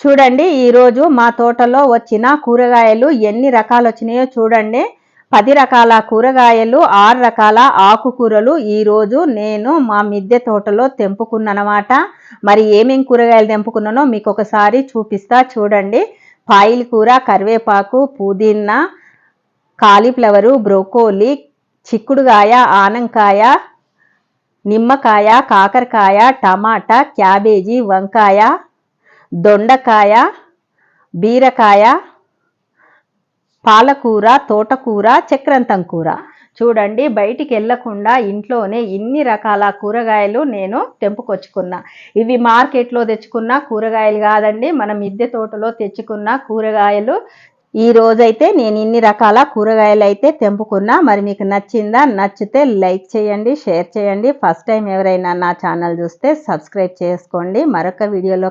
చూడండి ఈరోజు మా తోటలో వచ్చిన కూరగాయలు ఎన్ని రకాలు వచ్చినాయో చూడండి. పది రకాల కూరగాయలు ఆరు రకాల ఆకుకూరలు ఈరోజు నేను మా మిద్దె తోటలో తెంపుకున్ననమాట. మరి ఏమేం కూరగాయలు తెంపుకున్నానో మీకు ఒకసారి చూపిస్తా చూడండి. పాయిల్ కూర కరివేపాకు పుదీనా కాలీఫ్లవరు బ్రోకోలీ చిక్కుడుగాయ ఆనంకాయ నిమ్మకాయ కాకరకాయ టమాటా క్యాబేజీ వంకాయ దొండకాయ బీరకాయ పాలకూర తోటకూర చక్రంతం కూర. చూడండి బయటికి వెళ్ళకుండా ఇంట్లోనే ఇన్ని రకాల కూరగాయలు నేను తెంపుకొచ్చుకున్నా. ఇవి మార్కెట్లో తెచ్చుకున్న కూరగాయలు కాదండి మన మిద్దె తోటలో తెచ్చుకున్న కూరగాయలు. ఈ రోజైతే నేను ఇన్ని రకాల కూరగాయలు అయితే తెంపుకున్నా. మరి మీకు నచ్చిందా నచ్చితే లైక్ చేయండి షేర్ చేయండి. ఫస్ట్ టైం ఎవరైనా నా ఛానల్ చూస్తే సబ్స్క్రైబ్ చేసుకోండి. మరొక వీడియోలో